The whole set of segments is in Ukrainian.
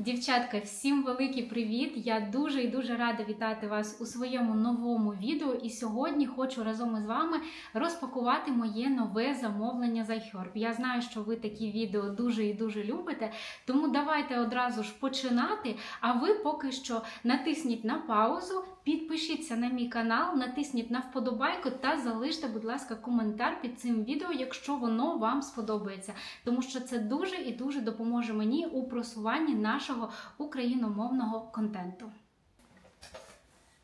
Дівчатка, всім великий привіт! Я дуже і дуже рада вітати вас у своєму новому відео. І сьогодні хочу разом із вами розпакувати моє нове замовлення за iHerb. Я знаю, що ви такі відео дуже і дуже любите, тому давайте одразу ж починати. А ви поки що натисніть на паузу, підпишіться на мій канал, натисніть на вподобайку та залиште, будь ласка, коментар під цим відео, якщо воно вам сподобається, тому що це дуже і дуже допоможе мені у просуванні нашого україномовного контенту.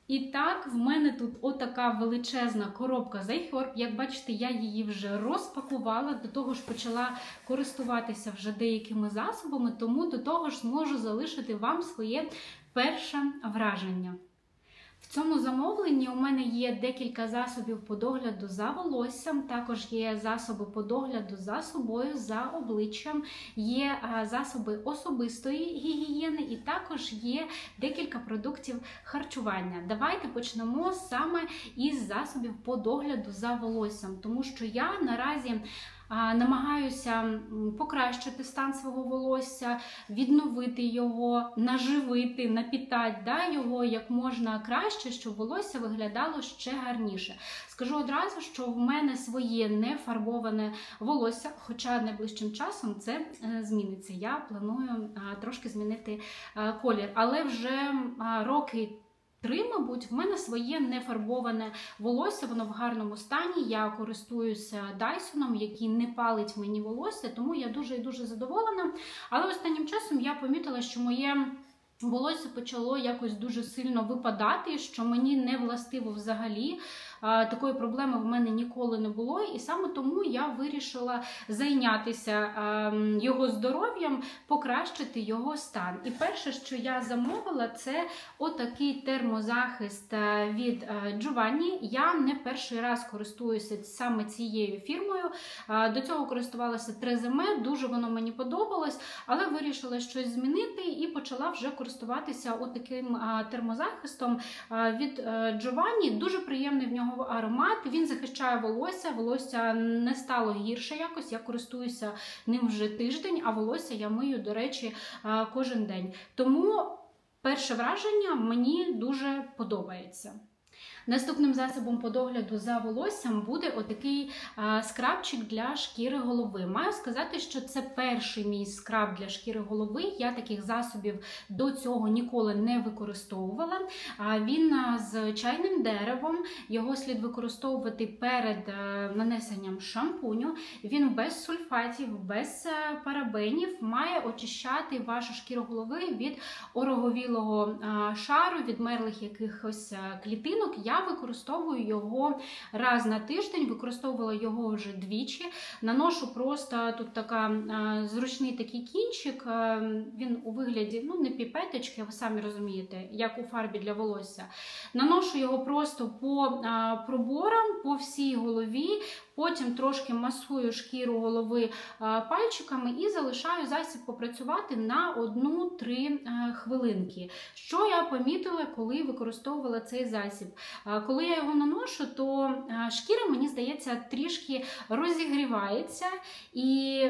І так, в мене тут отака величезна коробка з. Як бачите, я її вже розпакувала, до того ж почала користуватися вже деякими засобами, тому до того ж зможу залишити вам своє перше враження. В цьому замовленні у мене є декілька засобів по догляду за волоссям, також є засоби по догляду за собою, за обличчям, є засоби особистої гігієни, і також є декілька продуктів харчування. Давайте почнемо саме із засобів по догляду за волоссям, тому що я наразі. Намагаюся покращити стан свого волосся, відновити його, наживити, напітати да, його як можна краще, щоб волосся виглядало ще гарніше. Скажу одразу, що в мене своє не фарбоване волосся, хоча найближчим часом це е, зміниться. Я планую трошки змінити колір, але вже роки. Три, мабуть, в мене своє нефарбоване волосся, воно в гарному стані. Я користуюся Дайсоном, який не палить мені волосся, тому я дуже і дуже задоволена. Але останнім часом я помітила, що моє волосся почало якось дуже сильно випадати, що мені не властиво взагалі. Такої проблеми в мене ніколи не було, і саме тому я вирішила зайнятися його здоров'ям, покращити його стан. І перше, що я замовила, це отакий термозахист е, від е, Giovanni. Я не перший раз користуюся саме цією фірмою. До цього користувалася Треземе, дуже воно мені подобалось, але вирішила щось змінити і почала вже користуватися отаким термозахистом від е, Giovanni. Дуже приємний в нього аромат. Він захищає волосся. Волосся не стало гірше якось. Я користуюся ним вже тиждень, а волосся я мию, до речі, кожен день. Тому перше враження мені дуже подобається. Наступним засобом по догляду за волоссям буде отакий скрабчик для шкіри голови. Маю сказати, що це перший мій скраб для шкіри голови. Я таких засобів до цього ніколи не використовувала. Він з чайним деревом, його слід використовувати перед е, нанесенням шампуню. Він без сульфатів, без е, парабенів має очищати вашу шкіру голови від ороговілого шару, від мерлих якихось е, клітинок. Я використовую його раз на тиждень, використовувала його вже двічі. Наношу просто тут така зручний такий кінчик. Він у вигляді ну не піпеточки, ви самі розумієте, як у фарбі для волосся. Наношу його просто по проборам, по всій голові. Потім трошки масую шкіру голови пальчиками і залишаю засіб попрацювати на 1-3 хвилинки. Що я помітила, коли використовувала цей засіб? Коли я його наношу, то шкіра, мені здається, трішки розігрівається, і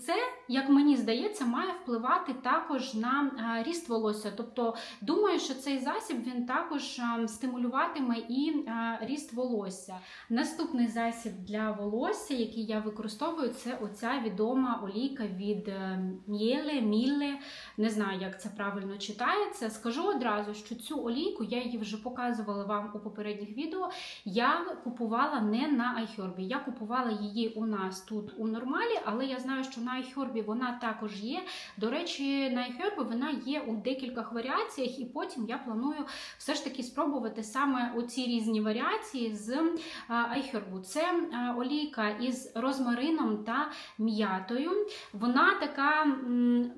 це, як мені здається, має впливати також на ріст волосся. Тобто, думаю, що цей засіб він також стимулюватиме і ріст волосся. Наступний засіб для волосся, який я використовую, це оця відома олійка від е, М'єле, Мілле. Не знаю, як це правильно читається. Скажу одразу, що цю олійку я її вже показувала вам у попередніх відео. Я купувала не на iHerb. Я купувала її у нас тут у нормалі, але я знаю, що на iHerb вона також є. До речі, на iHerb вона є у декількох варіаціях, і потім я планую все ж таки спробувати саме оці різні варіації з iHerb. Це а, олійка із розмарином та м'ятою. Вона така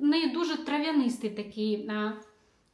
не дуже трав'янистий такий.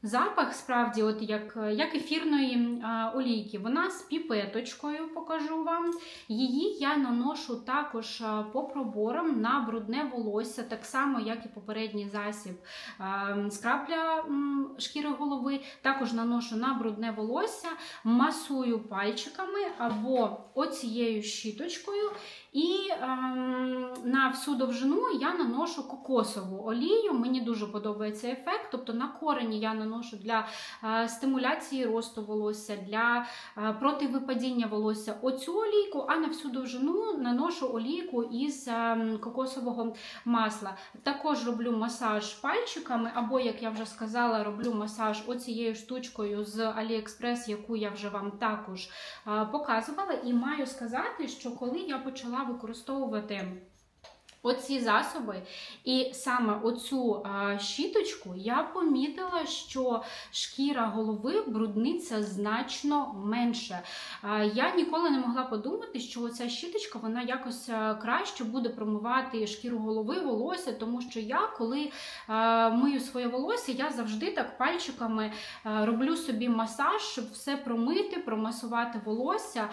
Запах справді, от як, як ефірної олійки, вона з піпеточкою, покажу вам. Її я наношу також по проборам на брудне волосся, так само, як і попередній засіб м, шкіри голови. Також наношу на брудне волосся, масую пальчиками або оцією щіточкою. І ем, на всю довжину я наношу кокосову олію. Мені дуже подобається ефект. Тобто на корені я наношу для е, стимуляції росту волосся, для е, противипадіння волосся оцю олійку, а на всю довжину наношу олійку із ем, кокосового масла. Також роблю масаж пальчиками, або, як я вже сказала, роблю масаж оцією штучкою з AliExpress, яку я вже вам також а, показувала. І маю сказати, що коли я почала використовувати. Оці засоби, і саме оцю щіточку я помітила, що шкіра голови брудниться значно менше. Я ніколи не могла подумати, що оця щіточка вона якось краще буде промивати шкіру голови, волосся, тому що я, коли мию своє волосся, я завжди так пальчиками роблю собі масаж, щоб все промити, промасувати волосся.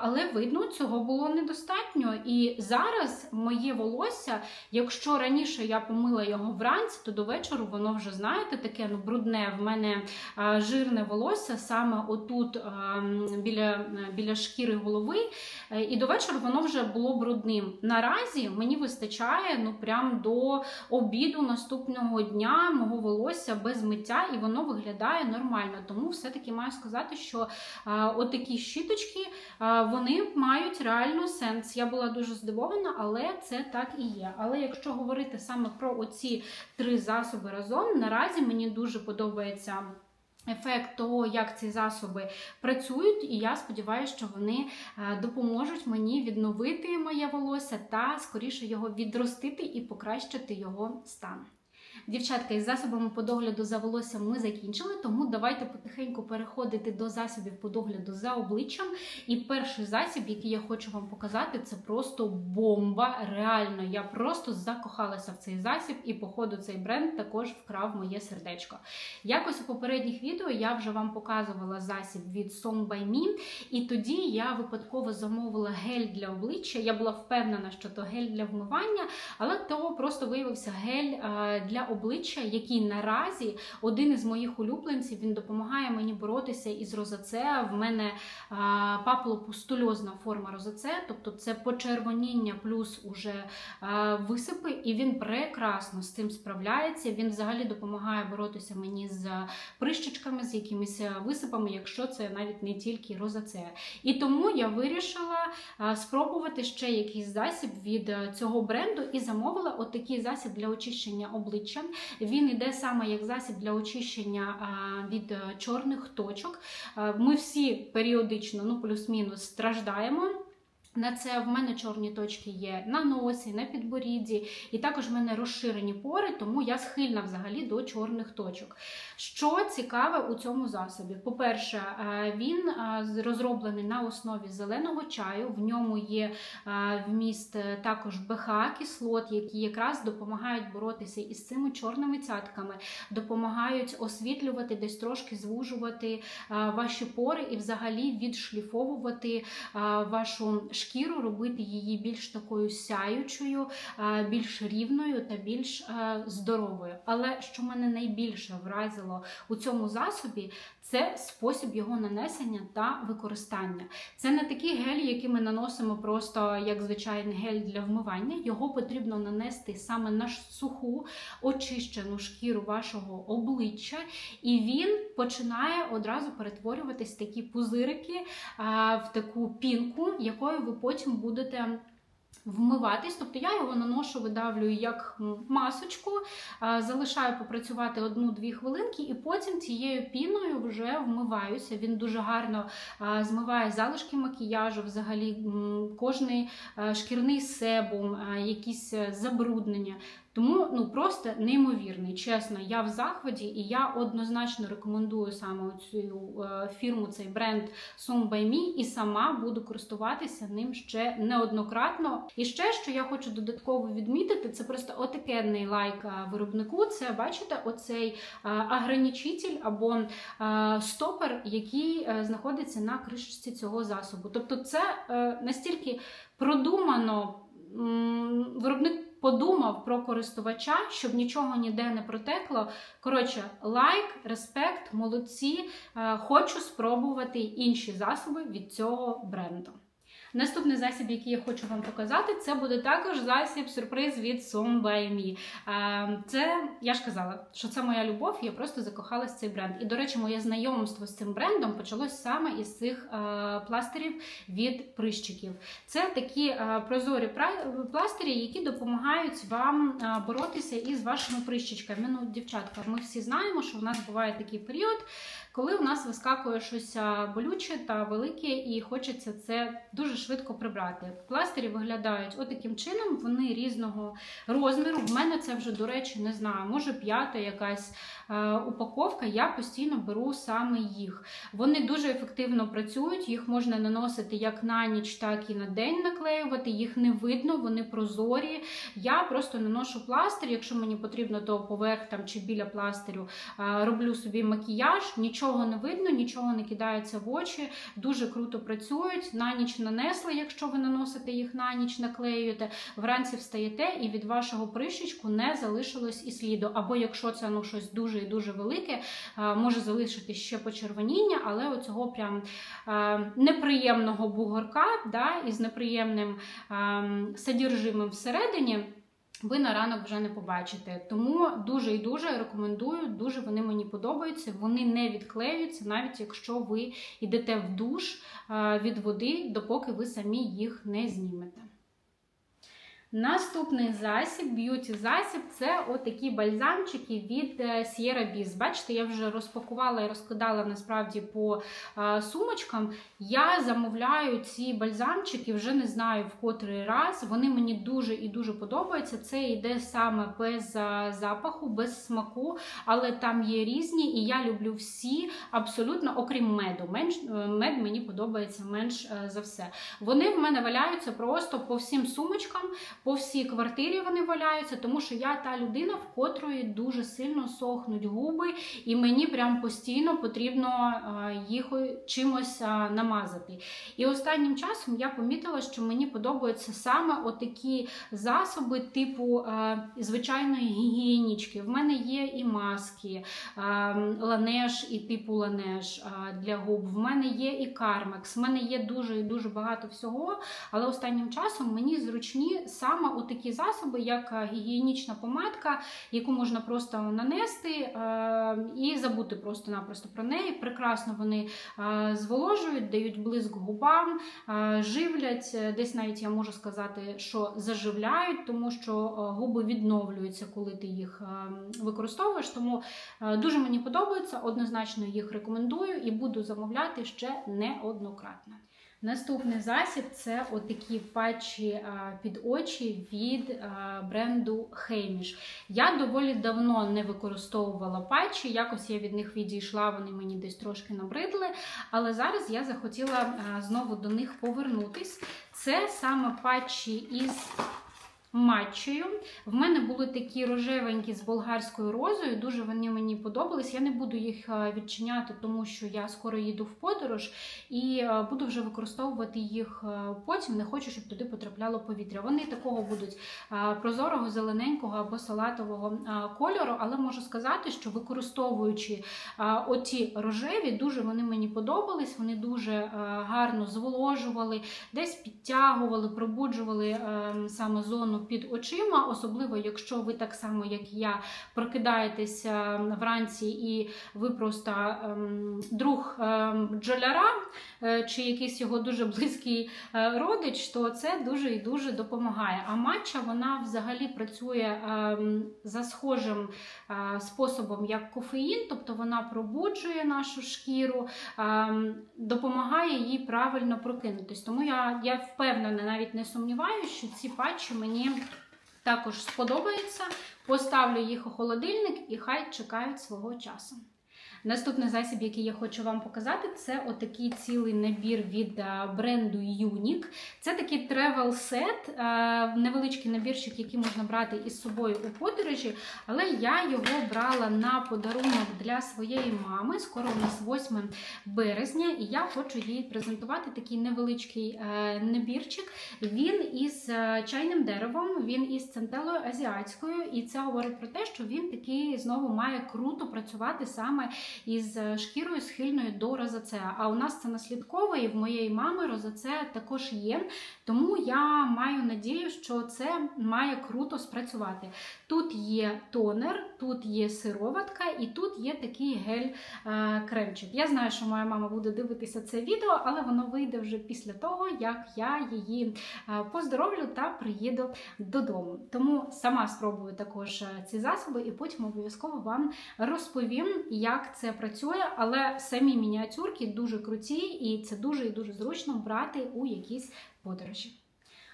Але видно, цього було недостатньо. І зараз моє волосся волосся. Якщо раніше я помила його вранці, то до вечора воно вже, знаєте, таке ну, брудне. В мене а, жирне волосся саме отут а, біля біля шкіри голови. Е, і до вечора воно вже було брудним. Наразі мені вистачає ну, прям до обіду наступного дня мого волосся без миття, і воно виглядає нормально. Тому все-таки маю сказати, що а, отакі щіточки а, вони мають реально сенс. Я була дуже здивована, але це так і є. Але якщо говорити саме про оці три засоби разом, наразі мені дуже подобається. Ефект того, як ці засоби працюють, і я сподіваюся, що вони е, допоможуть мені відновити моє волосся та скоріше його відростити і покращити його стан. Дівчатка, із засобами по догляду за волоссям ми закінчили, тому давайте потихеньку переходити до засобів по догляду за обличчям. І перший засіб, який я хочу вам показати, це просто бомба. Реально, я просто закохалася в цей засіб, і, походу, цей бренд також вкрав моє сердечко. Якось у попередніх відео я вже вам показувала засіб від Song by Me, і тоді я випадково замовила гель для обличчя. Я була впевнена, що то гель для вмивання, але то просто виявився гель для обличчя, який наразі один із моїх улюбленців він допомагає мені боротися із розацеа. В мене папулопустульозна форма розацеа, тобто це почервоніння плюс уже висипи, і він прекрасно з цим справляється. Він взагалі допомагає боротися мені з прищичками, з якимись висипами, якщо це навіть не тільки розацеа. І тому я вирішила спробувати ще якийсь засіб від цього бренду і замовила отакий засіб для очищення обличчя обличчя. Він іде саме як засіб для очищення від е, чорних точок. Ми всі періодично, ну плюс-мінус, страждаємо. На це в мене чорні точки є на носі, на підборідді, і також в мене розширені пори, тому я схильна взагалі до чорних точок. Що цікаве у цьому засобі? По-перше, е, він е, розроблений на основі зеленого чаю, в ньому є е, вміст також БХ-кислот, які якраз допомагають боротися із цими чорними цятками, допомагають освітлювати, десь трошки звужувати ваші пори і взагалі відшліфовувати вашу шкіру, робити її більш такою сяючою, більш рівною та більш здоровою. Але що мене найбільше вразило у цьому засобі, це спосіб його нанесення та використання. Це не такий гель, який ми наносимо просто як звичайний гель для вмивання. Його потрібно нанести саме на суху, очищену шкіру вашого обличчя, і він починає одразу перетворюватись такі пузирики, в таку пінку, якою ви потім будете вмиватись. Тобто я його наношу, видавлюю як масочку, залишаю попрацювати одну-дві хвилинки, і потім цією піною вже вмиваюся. Він дуже гарно змиває залишки макіяжу, взагалі кожний шкірний себум, якісь е, забруднення. Тому ну просто неймовірний. Чесно, я в захваті, і я однозначно рекомендую саме цю е, фірму, цей бренд Song by Me, і сама буду користуватися ним ще неоднократно. І ще що я хочу додатково відмітити, це просто отакенний лайк е, виробнику. Це бачите, оцей агранічитель або е, стопер, який знаходиться на кришці цього засобу. Тобто, це настільки продумано виробник подумав про користувача, щоб нічого ніде не протекло. Коротше, лайк, респект, молодці. Е, хочу спробувати інші засоби від цього бренду. Наступний засіб, який я хочу вам показати, це буде також засіб сюрприз від Some by Е, Це я ж казала, що це моя любов. Я просто закохалась в цей бренд. І, до речі, моє знайомство з цим брендом почалось саме із цих пластирів від прищиків. Це такі прозорі пластирі, які допомагають вам боротися із вашими прищичками. Ну, дівчатка, ми всі знаємо, що в нас буває такий період. Коли у нас вискакує щось болюче та велике, і хочеться це дуже швидко прибрати. Пластирі виглядають отаким чином, вони різного розміру. В мене це вже, до речі, не знаю, може п'ята якась е, упаковка. Я постійно беру саме їх. Вони дуже ефективно працюють, їх можна наносити як на ніч, так і на день наклеювати. Їх не видно, вони прозорі. Я просто наношу пластир, якщо мені потрібно, то поверх там чи біля пластирю е, роблю собі макіяж. Нічого не видно, нічого не кидається в очі. Дуже круто працюють. На ніч нанесли, якщо ви наносите їх на ніч, наклеюєте. Вранці встаєте, і від вашого прищечку не залишилось і сліду. Або якщо це ну щось дуже і дуже велике, може залишити ще почервоніння, але оцього прям неприємного бугорка, да, із неприємним содержимим всередині. Ви на ранок вже не побачите. Тому дуже і дуже рекомендую. Дуже вони мені подобаються. Вони не відклеюються, навіть якщо ви йдете в душ е, від води, допоки ви самі їх не знімете. Наступний засіб, б'юті засіб це отакі бальзамчики від е, Sierra Biz. Бачите, я вже розпакувала і розкидала насправді по е, сумочкам. Я замовляю ці бальзамчики, вже не знаю в котрий раз. Вони мені дуже і дуже подобаються. Це йде саме без е, запаху, без смаку, але там є різні, і я люблю всі абсолютно, окрім меду. Менш, мед мені подобається менш за все. Вони в мене валяються просто по всім сумочкам. По всій квартирі вони валяються, тому що я та людина, в котрої дуже сильно сохнуть губи, і мені прям постійно потрібно е, їх чимось е, намазати. І останнім часом я помітила, що мені подобаються саме отакі засоби, типу е, звичайної гігієнічки. В мене є і маски, ланеш і типу ланеш для губ. В мене є і кармекс. В мене є дуже і дуже багато всього. Але останнім часом мені зручні саме отакі засоби, як е, гігієнічна помадка, яку можна просто нанести е, і забути просто-напросто про неї. Прекрасно вони е, зволожують, дають блиск губам, живлять. Десь навіть я можу сказати, що заживляють, тому що губи відновлюються, коли ти їх використовуєш. Тому дуже мені подобається, однозначно їх рекомендую і буду замовляти ще неоднократно. Наступний засіб це отакі патчі під очі від бренду Хейміш. Я доволі давно не використовувала патчі, якось я від них відійшла, вони мені десь трошки набридли. Але зараз я захотіла знову до них повернутись. Це саме патчі із матчею. В мене були такі рожевенькі з болгарською розою, дуже вони мені подобались. Я не буду їх е, відчиняти, тому що я скоро їду в подорож і е, буду вже використовувати їх е, потім. Не хочу, щоб туди потрапляло повітря. Вони такого будуть прозорого, зелененького або салатового кольору, але можу сказати, що використовуючи оті рожеві, дуже вони мені подобались. Вони дуже гарно зволожували, десь підтягували, пробуджували е, саме зону під очима, особливо якщо ви так само, як я, прокидаєтеся вранці і ви просто ем, друг ем, бджоляра е, чи якийсь його дуже близький е, родич, то це дуже і дуже допомагає. А матча вона взагалі працює ем, за схожим е, способом, як кофеїн, тобто вона пробуджує нашу шкіру, ем, допомагає їй правильно прокинутись. Тому я, я впевнена, навіть не сумніваюся, що ці патчі мені також сподобаються. Поставлю їх у холодильник і хай чекають свого часу. Наступний засіб, який я хочу вам показати, це отакий цілий набір від е, бренду Unique. Це такий тревел сет, невеличкий набірчик, який можна брати із собою у подорожі, але я його брала на подарунок для своєї мами. Скоро у нас 8 березня, і я хочу їй презентувати такий невеличкий е, набірчик. Він із е, чайним деревом, він із центелою азіатською, і це говорить про те, що він такий знову має круто працювати саме із е, шкірою схильною до розацеа. А у нас це наслідково, і в моєї мами розацеа також є. Тому я маю надію, що це має круто спрацювати. Тут є тонер, тут є сироватка і тут є такий гель-кремчик. Я знаю, що моя мама буде дивитися це відео, але воно вийде вже після того, як я її е, поздоровлю та приїду додому. Тому сама спробую також е, ці засоби, і потім обов'язково вам розповім, як це працює. Але самі мініатюрки дуже круті, і це дуже і дуже зручно брати у якісь подорожі.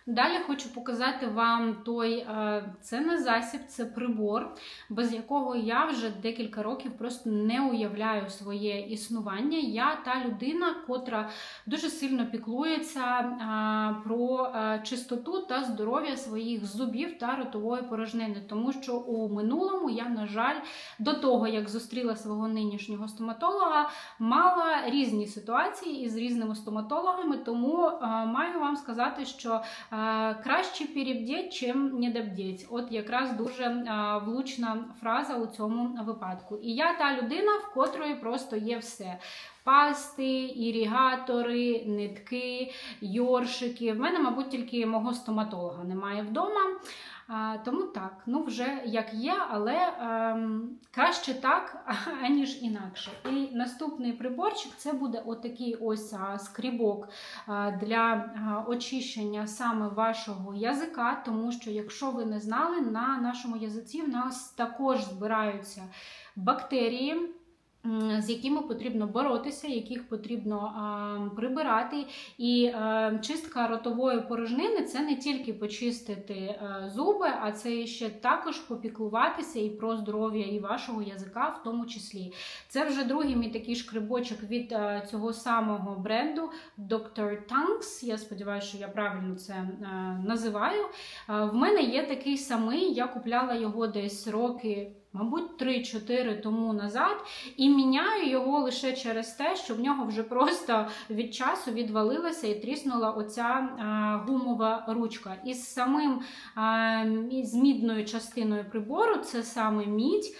Далі хочу показати вам той, е, це не засіб, це прибор, без якого я вже декілька років просто не уявляю своє існування. Я та людина, котра дуже сильно піклується е, про е, чистоту та здоров'я своїх зубів та ротової порожнини, тому що у минулому я, на жаль, до того, як зустріла свого нинішнього стоматолога, мала різні ситуації із різними стоматологами, тому маю вам сказати, що краще перебдіть, чим недобдіть. От якраз дуже влучна фраза у цьому випадку. І я та людина, в котрої просто є все. Пасти, ірігатори, нитки, йоршики. В мене, мабуть, тільки мого стоматолога немає вдома. А, Тому так, ну вже як є, але ем, краще так, аніж інакше. І наступний приборчик це буде отакий ось а, скрібок а, для а, очищення саме вашого язика, тому що, якщо ви не знали, на нашому язиці в нас також збираються бактерії з якими потрібно боротися, яких потрібно а, прибирати. І а, чистка ротової порожнини це не тільки почистити а, зуби, а це ще також попіклуватися і про здоров'я і вашого язика, в тому числі. Це вже другий мій такий шкрибочок від а, цього самого бренду Dr. Tanks. Я сподіваюся, що я правильно це а, називаю. А, в мене є такий самий, я купляла його десь роки мабуть, 3-4 тому назад, і міняю його лише через те, що в нього вже просто від часу відвалилася і тріснула оця гумова ручка. І з самим з мідною частиною прибору, це саме мідь,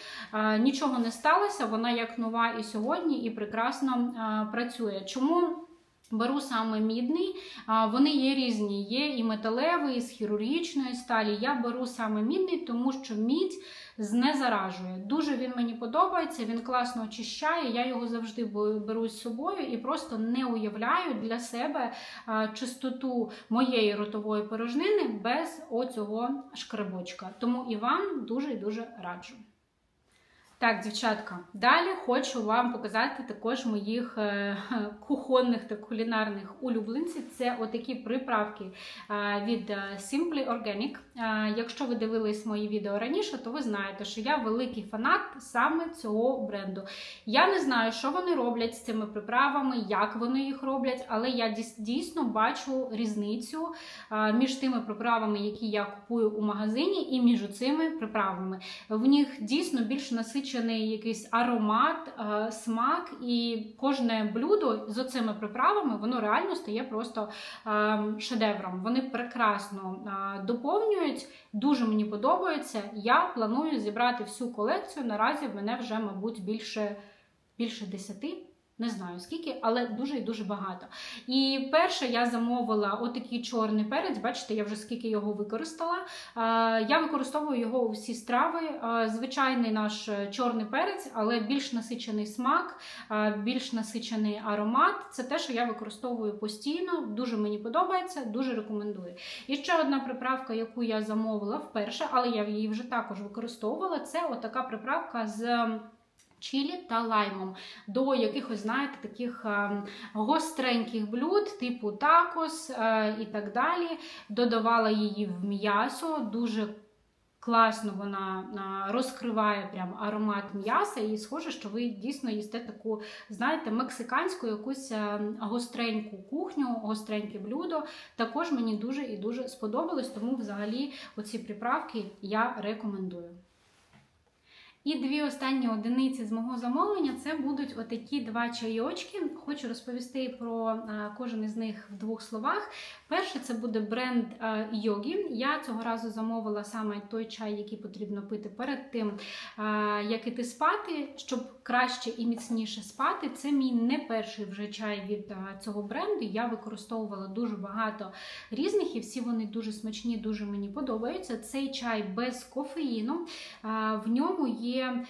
нічого не сталося, вона як нова і сьогодні, і прекрасно працює. Чому? Беру саме мідний, вони є різні, є і металевий, і з хірургічної сталі. Я беру саме мідний, тому що мідь знезаражує. Дуже він мені подобається, він класно очищає. Я його завжди беру з собою і просто не уявляю для себе чистоту моєї ротової порожнини без оцього шкребочка. Тому і вам дуже і дуже раджу. Так, дівчатка, далі хочу вам показати також моїх е, кухонних та кулінарних улюбленців. Це отакі приправки е, від е, Simply Organic. Якщо ви дивились мої відео раніше, то ви знаєте, що я великий фанат саме цього бренду. Я не знаю, що вони роблять з цими приправами, як вони їх роблять, але я дійсно бачу різницю між тими приправами, які я купую у магазині, і між цими приправами. В них дійсно більш насичені насичений якийсь аромат, е, смак, і кожне блюдо з оцими приправами воно реально стає просто е, шедевром. Вони прекрасно е, доповнюють, дуже мені подобається. Я планую зібрати всю колекцію. Наразі в мене вже, мабуть, більше, більше 10. Не знаю скільки, але дуже і дуже багато. І перше я замовила отакий чорний перець. Бачите, я вже скільки його використала. Я використовую його у всі страви. Звичайний наш чорний перець, але більш насичений смак, більш насичений аромат. Це те, що я використовую постійно. Дуже мені подобається, дуже рекомендую. І ще одна приправка, яку я замовила вперше, але я її вже також використовувала. Це отака приправка з чилі та лаймом до якихось, знаєте, таких е, гостреньких блюд, типу такос е, і так далі. Додавала її в м'ясо, дуже класно вона е, розкриває прям аромат м'яса, і схоже, що ви дійсно їсте таку, знаєте, мексиканську якусь гостреньку кухню, гостреньке блюдо. Також мені дуже і дуже сподобалось, тому взагалі оці приправки я рекомендую. І дві останні одиниці з мого замовлення це будуть отакі два чайочки. Хочу розповісти про кожен із них в двох словах. Перше, це буде бренд Йогі. Я цього разу замовила саме той чай, який потрібно пити перед тим, як іти спати, щоб краще і міцніше спати. Це мій не перший вже чай від цього бренду. Я використовувала дуже багато різних, і всі вони дуже смачні, дуже мені подобаються. Цей чай без кофеїну. В ньому є ем,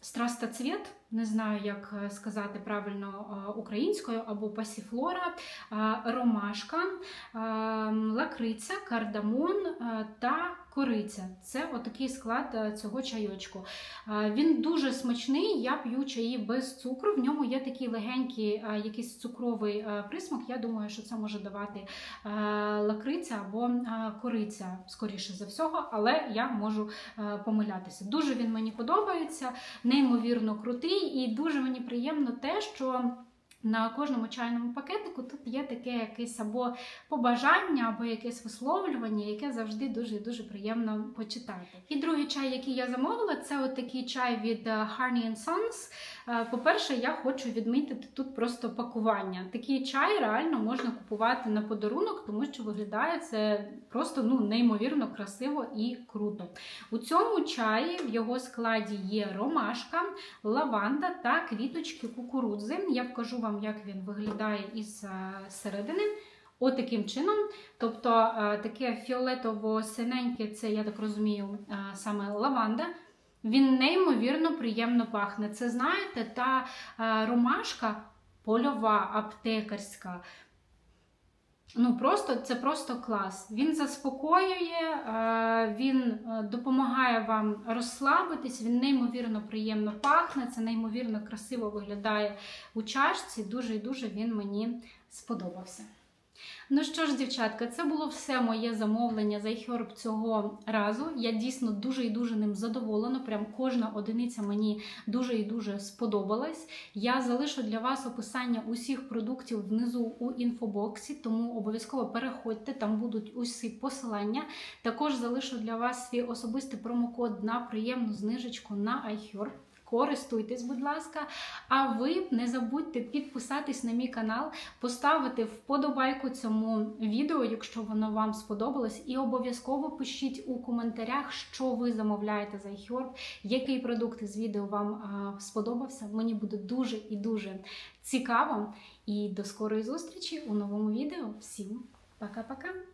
страстоцвіт, не знаю, як е, сказати правильно е, українською, або пасіфлора, е, ромашка, е, лакриця, кардамон та кориця. Це отакий склад е, цього чайочку. Е, Він дуже смачний. Я п'ю чаї без цукру. В ньому є такий легенький е, якийсь цукровий присмак. Я думаю, що це може давати лакриця або кориця, скоріше за всього, але я можу помилятися. Дуже він мені подобається, неймовірно крутий, і дуже мені приємно те, що. На кожному чайному пакетику тут є таке якесь або побажання, або якесь висловлювання, яке завжди дуже дуже приємно почитати. І другий чай, який я замовила, це от такий чай від е, Honey Sons. Е, По-перше, я хочу відмітити тут просто пакування. Такий чай реально можна купувати на подарунок, тому що виглядає це просто ну неймовірно красиво і круто. У цьому чаї в його складі є ромашка, лаванда та квіточки кукурудзи. Я покажу вам, як він виглядає із е, середини. Отаким чином. Тобто е, таке фіолетово-синеньке, це, я так розумію, е, саме лаванда. Він неймовірно приємно пахне. Це, знаєте, та ромашка польова, аптекарська. Ну, просто це просто клас. Він заспокоює, е, він е, допомагає вам розслабитись, він неймовірно приємно пахне, це неймовірно красиво виглядає у чашці. Дуже і дуже він мені сподобався. Ну що ж, дівчатка, це було все моє замовлення за iHerb цього разу. Я дійсно дуже і дуже ним задоволена. Прям кожна одиниця мені дуже і дуже сподобалась. Я залишу для вас описання усіх продуктів внизу у інфобоксі, тому обов'язково переходьте, там будуть усі посилання. Також залишу для вас свій особистий промокод на приємну знижечку на iHerb. Користуйтесь, будь ласка. А ви не забудьте підписатись на мій канал, поставити вподобайку цьому відео, якщо воно вам сподобалось, і обов'язково пишіть у коментарях, що ви замовляєте за iHerb, який продукт із відео вам а, сподобався. Мені буде дуже і дуже цікаво. І до скорої зустрічі у новому відео. Всім пока-пока!